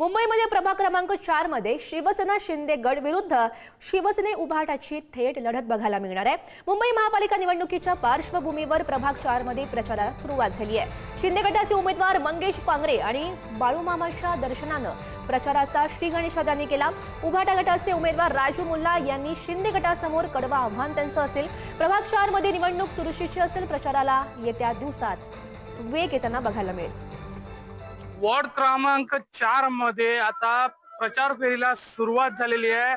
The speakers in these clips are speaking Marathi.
मुंबईमध्ये प्रभाग क्रमांक चारमध्ये शिवसेना शिंदे गड विरुद्ध शिवसेने उभाटाची थेट लढत बघायला मिळणार आहे. मुंबई महापालिका निवडणुकीच्या पार्श्वभूमीवर प्रभाग चारमध्ये प्रचाराला सुरुवात झाली आहे. शिंदे गटाचे उमेदवार मंगेश पांगरे आणि बाळूमामाच्या दर्शनानं प्रचाराचा श्रीगणेशादानी केला. उभाटा गटाचे उमेदवार राजू मुल्ला यांनी शिंदे गटासमोर कडवं आव्हान त्यांचं असेल. प्रभाग चारमध्ये निवडणूक चुरशीची असेल प्रचाराला येत्या दिवसात वेग येताना बघायला मिळेल. वॉर्ड क्रमांक चारमध्ये आता प्रचार फेरीला सुरुवात झालेली आहे.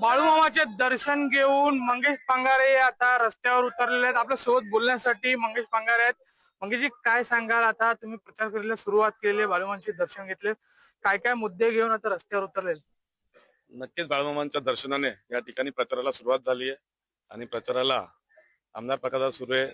बाळूमामाचे दर्शन घेऊन मंगेश पांगारे आता रस्त्यावर उतरलेले आहेत. आपल्यासोबत बोलण्यासाठी मंगेश पांगारे आहेत. मंगेशजी काय सांगाल आता? तुम्ही प्रचार फेरीला सुरुवात केली आहे बाळूमामाचे दर्शन घेतले. काय काय मुद्दे घेऊन आता रस्त्यावर उतरले नक्कीच बाळूमामांच्या दर्शनाने या ठिकाणी प्रचाराला सुरुवात झाली आहे. आणि प्रचाराला आमदार प्रकाशराव सुरे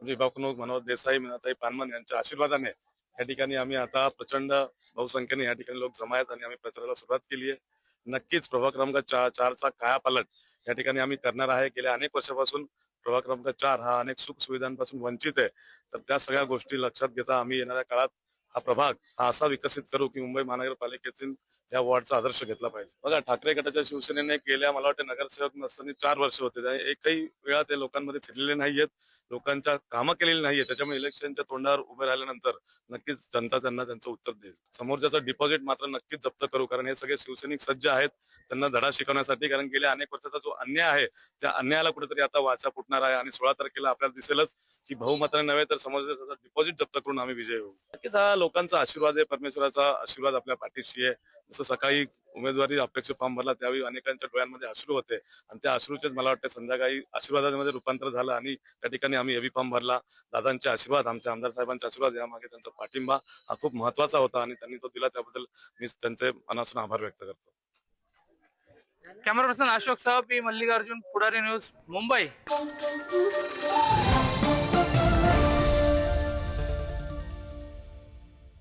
विभाग मनोज देसाई मीनाताई पानमन यांच्या आशीर्वादाने या ठिकाणी आम्ही आता प्रचंड बहुसंख्येने या ठिकाणी लोक जमा आहेत आणि आम्ही प्रचाराला सुरुवात केली आहे. नक्कीच प्रभाग क्रमांक चा चारचा कायापालट या ठिकाणी आम्ही करणार आहे. गेल्या अनेक वर्षापासून प्रभाग क्रमांक चार हा अनेक सुख सुविधांपासून वंचित आहे. तर त्या सगळ्या गोष्टी लक्षात घेता आम्ही येणाऱ्या काळात हा प्रभाग हा असा विकसित करू की मुंबई महानगरपालिकेतील या वॉर्डचा आदर्श घेतला पाहिजे. बघा ठाकरे गटाच्या शिवसेनेने गेल्या मला वाटतं नगरसेवक नसताना चार वर्ष होते. एकही वेळा ते लोकांमध्ये फिरलेले नाहीयेत लोकांच्या कामं केलेली नाहीये त्याच्यामुळे इलेक्शनच्या तोंडावर उभे राहिल्यानंतर नक्कीच जनता त्यांना त्यांचं उत्तर देईल. समोरच्याचं डिपॉझिट मात्र नक्कीच जप्त करू कारण हे सगळे शिवसैनिक सज्ज आहेत. त्यांना धडा शिकवण्यासाठी कारण गेल्या अनेक वर्षाचा जो अन्याय आहे त्या अन्यायाला कुठेतरी आता वाचा फुटणार आहे. आणि सोळा तारखेला आपल्याला दिसेलच की बहुमताने नव्हे तर समोरच्या डिपॉझिट जप्त करून आम्ही विजय होऊ. नक्कीच हा लोकांचा आशीर्वाद आहे परमेश्वराचा आशीर्वाद आपल्या पाठीशी आहे. जसं सकाळी उमेदवारी अपेक्ष फॉर्म भरला त्यावेळी अनेकांच्या डोळ्यांमध्ये अश्रू होते. आणि त्या अश्रूचेच मला वाटतं संध्याकाळी आशीर्वादामध्ये रूपांतर झालं आणि त्या ठिकाणी आम्ही एबी फॉर्म भरला. दादांचे आशीर्वाद आमच्या आमदार साहेबांचे आशीर्वाद यामागे त्यांचा पाठिंबा हा खूप महत्त्वाचा होता आणि त्यांनी तो दिला. त्याबद्दल मी त्यांचे मनासून आभार व्यक्त करतो. कॅमेरा पर्सन अशोक साहब पी मल्लिकार्जुन पुढारी न्यूज मुंबई.